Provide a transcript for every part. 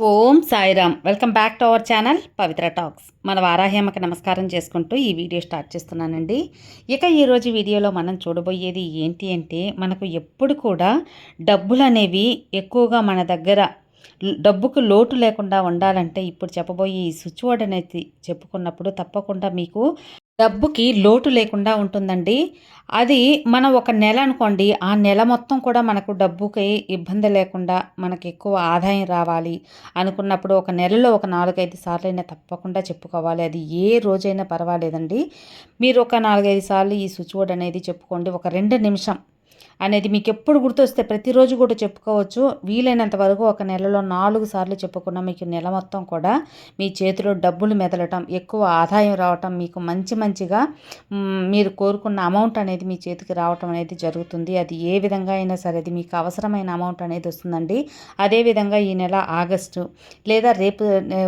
Om Sairam. Welcome back to our channel Pavitra talks. మన వారాహ్యమకి నమస్కారం చేసుకుంటూ ఈ వీడియో స్టార్ట్ చేస్తున్నానండి. ఇక ఈరోజు వీడియోలో మనం చూడబోయేది ఏంటి అంటే మనకు ఎప్పుడు కూడా డబ్బులు అనేవి ఎక్కువగా మన దగ్గర డబ్బుకు లోటు లేకుండా ఉండాలంటే ఇప్పుడు చెప్పబోయే ఈ స్విచ్ బోర్డ్ అనేది చెప్పుకున్నప్పుడు తప్పకుండా మీకు డబ్బుకి లోటు లేకుండా ఉంటుందండి. అది మనం ఒక నెల అనుకోండి ఆ నెల మొత్తం కూడా మనకు డబ్బుకి ఇబ్బంది లేకుండా మనకి ఎక్కువ ఆదాయం రావాలి అనుకున్నప్పుడు ఒక నెలలో ఒక నాలుగైదు సార్లు అయినా తప్పకుండా చెప్పుకోవాలి. అది ఏ రోజైనా పర్వాలేదండి. మీరు ఒక నాలుగైదు సార్లు ఈ స్విచ్ బోర్డ్ అనేది చెప్పుకోండి. ఒక రెండు నిమిషం అనేది మీకు ఎప్పుడు గుర్తొస్తే ప్రతిరోజు కూడా చెప్పుకోవచ్చు. వీలైనంత వరకు ఒక నెలలో నాలుగు సార్లు చెప్పుకున్న మీకు నెల మొత్తం కూడా మీ చేతిలో డబ్బులు మెదలటం ఎక్కువ ఆదాయం రావటం మీకు మంచి మంచిగా మీరు కోరుకున్న అమౌంట్ అనేది మీ చేతికి రావటం అనేది జరుగుతుంది. అది ఏ విధంగా అయినా సరే అది మీకు అవసరమైన అమౌంట్ అనేది వస్తుందండి. అదేవిధంగా ఈ నెల ఆగస్టు లేదా రేపు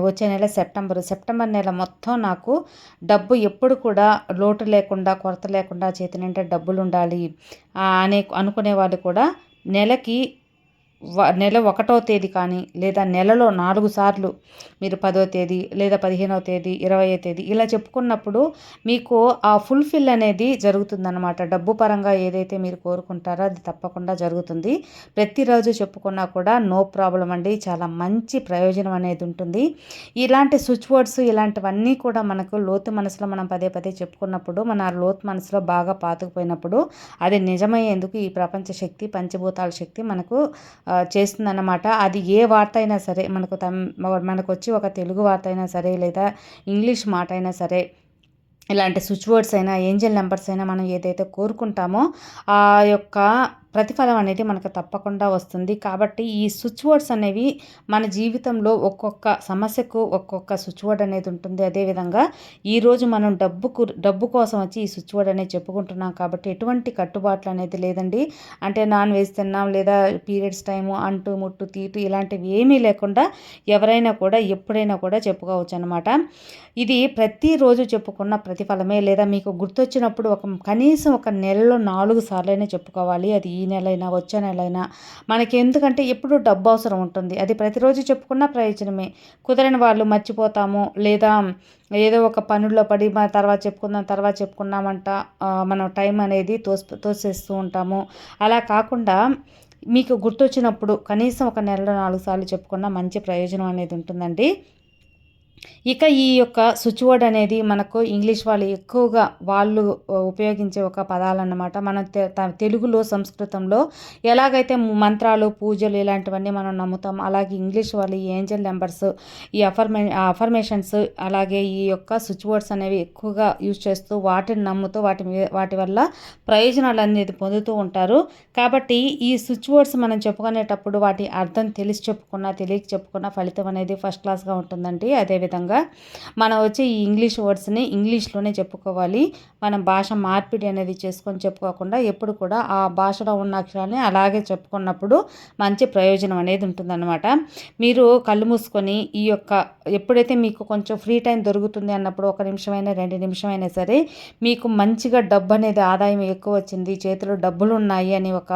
వచ్చే నెల సెప్టెంబర్. సెప్టెంబర్ నెల మొత్తం నాకు డబ్బు ఎప్పుడు కూడా లోటు లేకుండా కొరత లేకుండా చేతి నిండా డబ్బులు ఉండాలి. అనే అనుకునేవాళ్ళు కూడా నెలకి నెల ఒకటో తేదీ కానీ లేదా నెలలో నాలుగు సార్లు మీరు పదో తేదీ లేదా పదిహేనవ తేదీ ఇరవయో తేదీ ఇలా చెప్పుకున్నప్పుడు మీకు ఆ ఫుల్ఫిల్ అనేది జరుగుతుందన్నమాట. డబ్బు పరంగా ఏదైతే మీరు కోరుకుంటారో అది తప్పకుండా జరుగుతుంది. ప్రతిరోజు చెప్పుకున్నా కూడా నో ప్రాబ్లం అండి. చాలా మంచి ప్రయోజనం అనేది ఉంటుంది. ఇలాంటి స్విచ్ బోర్డ్స్ ఇలాంటివన్నీ కూడా మనకు లోతు మనసులో మనం పదే పదే చెప్పుకున్నప్పుడు మన లోతు మనసులో బాగా పాతుకుపోయినప్పుడు అది నిజమయ్యేందుకు ఈ ప్రపంచ శక్తి పంచభూతాల శక్తి మనకు చేస్తుందన్నమాట. అది ఏ వార్త అయినా సరే మనకు తమ్ మనకు వచ్చి ఒక తెలుగు వార్త అయినా సరే లేదా ఇంగ్లీష్ మాట అయినా సరే ఇలాంటి స్విచ్ బోర్డ్స్ అయినా ఏంజల్ నెంబర్స్ అయినా మనం ఏదైతే కోరుకుంటామో ఆ యొక్క ప్రతిఫలం అనేది మనకు తప్పకుండా వస్తుంది. కాబట్టి ఈ స్విచ్ బోర్డ్స్ అనేవి మన జీవితంలో ఒక్కొక్క సమస్యకు ఒక్కొక్క స్విచ్ బోర్డ్ అనేది ఉంటుంది. అదేవిధంగా ఈరోజు మనం డబ్బుకు డబ్బు కోసం వచ్చి ఈ స్విచ్ బోర్డ్ అనేది చెప్పుకుంటున్నాం కాబట్టి ఎటువంటి కట్టుబాట్లు అనేది లేదండి. అంటే నాన్ వెజ్ తిన్నాం లేదా పీరియడ్స్ టైము అంటు ముట్టు తీటు ఇలాంటివి ఏమీ లేకుండా ఎవరైనా కూడా ఎప్పుడైనా కూడా చెప్పుకోవచ్చు అనమాట ఇది ప్రతిరోజు చెప్పుకున్న ప్రతిఫలమే లేదా మీకు గుర్తొచ్చినప్పుడు ఒక కనీసం ఒక నెలలో నాలుగు సార్లైనా చెప్పుకోవాలి. అది ఈ నెలైనా వచ్చే నెలైనా మనకి ఎందుకంటే ఎప్పుడు డబ్బు అవసరం ఉంటుంది. అది ప్రతిరోజు చెప్పుకున్న ప్రయోజనమే. కుదరని వాళ్ళు మర్చిపోతాము. లేదా ఏదో ఒక పనుల్లో పడి మన తర్వాత చెప్పుకుందాం తర్వాత చెప్పుకున్నామంట మనం టైం అనేది తోసి తోసేస్తూ ఉంటాము. అలా కాకుండా మీకు గుర్తొచ్చినప్పుడు కనీసం ఒక నెలలో నాలుగు సార్లు చెప్పుకున్న మంచి ప్రయోజనం అనేది ఉంటుందండి. ఇక ఈ యొక్క స్విచ్ బోర్డ్ అనేది మనకు ఇంగ్లీష్ వాళ్ళు ఎక్కువగా వాళ్ళు ఉపయోగించే ఒక పదాలన్నమాట. మనం తెలుగులో సంస్కృతంలో ఎలాగైతే మంత్రాలు పూజలు ఇలాంటివన్నీ మనం నమ్ముతాం అలాగే ఇంగ్లీష్ వాళ్ళు ఏంజల్ నెంబర్స్ ఈ అఫర్మే అఫర్మేషన్స్ అలాగే ఈ యొక్క స్విచ్ బోర్డ్స్ అనేవి ఎక్కువగా యూజ్ చేస్తూ వాటిని నమ్ముతూ వాటి వాటి వల్ల ప్రయోజనాలు అనేది పొందుతూ ఉంటారు. కాబట్టి ఈ స్విచ్ బోర్డ్స్ మనం చెప్పుకునేటప్పుడు వాటి అర్థం తెలిసి చెప్పుకున్నా తెలియక చెప్పుకున్న ఫలితం అనేది ఫస్ట్ క్లాస్గా ఉంటుందండి. అదేవిధంగా విధంగా మనం వచ్చి ఈ ఇంగ్లీష్ వర్డ్స్ని ఇంగ్లీష్లోనే చెప్పుకోవాలి. మనం భాష మార్పిడి అనేది చేసుకొని చెప్పుకోకుండా ఎప్పుడు కూడా ఆ భాషలో ఉన్న అక్షరాన్ని అలాగే చెప్పుకున్నప్పుడు మంచి ప్రయోజనం అనేది ఉంటుందన్నమాట. మీరు కళ్ళు మూసుకొని ఈ యొక్క ఎప్పుడైతే మీకు కొంచెం ఫ్రీ టైం దొరుకుతుంది అన్నప్పుడు ఒక నిమిషమైనా రెండు నిమిషమైనా సరే మీకు మంచిగా డబ్బు అనేది ఆదాయం ఎక్కువ వచ్చింది చేతిలో డబ్బులు ఉన్నాయి అని ఒక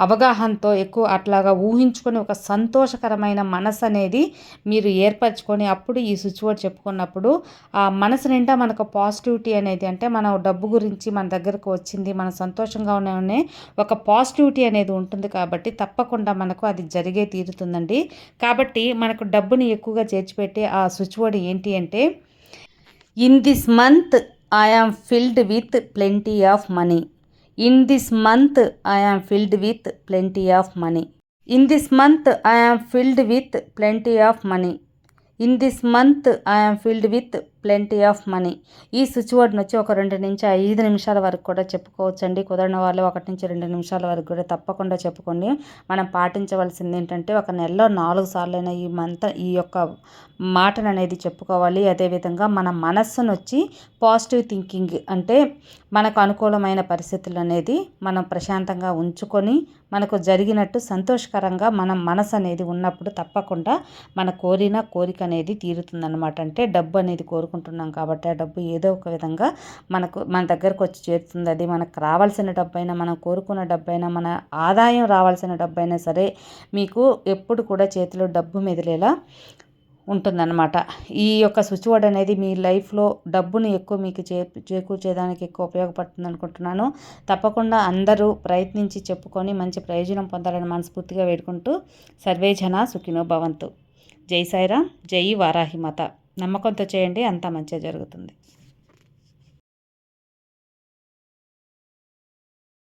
అవగాహనతో ఎక్కువ అట్లాగా ఊహించుకొని ఒక సంతోషకరమైన మనసు అనేది మీరు ఏర్పరచుకొని అప్పుడు ఈ స్విచ్ బోర్డ్ చెప్పుకున్నప్పుడు ఆ మనసు నిండా మనకు పాజిటివిటీ అనేది అంటే మనం డబ్బు గురించి మన దగ్గరకు వచ్చింది మన సంతోషంగా ఉన్న ఒక పాజిటివిటీ అనేది ఉంటుంది కాబట్టి తప్పకుండా మనకు అది జరిగే తీరుతుందండి. కాబట్టి మనకు డబ్బుని ఎక్కువగా చేర్చిపెట్టే ఆ స్విచ్ బోర్డ్ ఏంటి అంటే in this month I am filled with plenty of money In this month, I am filled with plenty of money. In this month, I am filled with plenty of money. In this month, I am filled with plenty of money ఈ switch వర్డ్ని వచ్చి ఒక రెండు నుంచి ఐదు నిమిషాల వరకు కూడా చెప్పుకోవచ్చండి. కుదరని వాళ్ళు ఒకటి నుంచి రెండు నిమిషాల వరకు కూడా తప్పకుండా చెప్పుకోండి. మనం పాటించవలసింది ఏంటంటే ఒక నెలలో నాలుగు సార్లైనా ఈ మంత ఈ యొక్క మాటను అనేది చెప్పుకోవాలి అదేవిధంగా మన మనస్సును వచ్చి పాజిటివ్ థింకింగ్ అంటే మనకు అనుకూలమైన పరిస్థితులు అనేది మనం ప్రశాంతంగా ఉంచుకొని మనకు జరిగినట్టు సంతోషకరంగా మన మనసు అనేది ఉన్నప్పుడు తప్పకుండా మన కోరిన కోరిక అనేది తీరుతుందన్నమాట. అంటే డబ్బు అనేది కోరుకు కోరుకుంటున్నాం కాబట్టి ఆ డబ్బు ఏదో ఒక విధంగా మనకు మన దగ్గరకు వచ్చి చేరుతుంది. అది మనకు రావాల్సిన డబ్బు అయినా మనం కోరుకున్న డబ్బు అయినా మన ఆదాయం రావాల్సిన డబ్బు అయినా సరే మీకు ఎప్పుడు కూడా చేతిలో డబ్బు మెదిలేలా ఉంటుందన్నమాట. ఈ యొక్క స్విచ్ బోర్డ్ అనేది మీ లైఫ్లో డబ్బును ఎక్కువ మీకు చే చేకూర్చేదానికి ఎక్కువ ఉపయోగపడుతుంది అనుకుంటున్నాను. తప్పకుండా అందరూ ప్రయత్నించి చెప్పుకొని మంచి ప్రయోజనం పొందాలని మనస్ఫూర్తిగా వేడుకుంటూ సర్వేజన సుఖినో భవంతు. జై సాయిరామ్ జై వారాహి మాత నమ్మకంతో చేయండి అంతా మంచిగా జరుగుతుంది.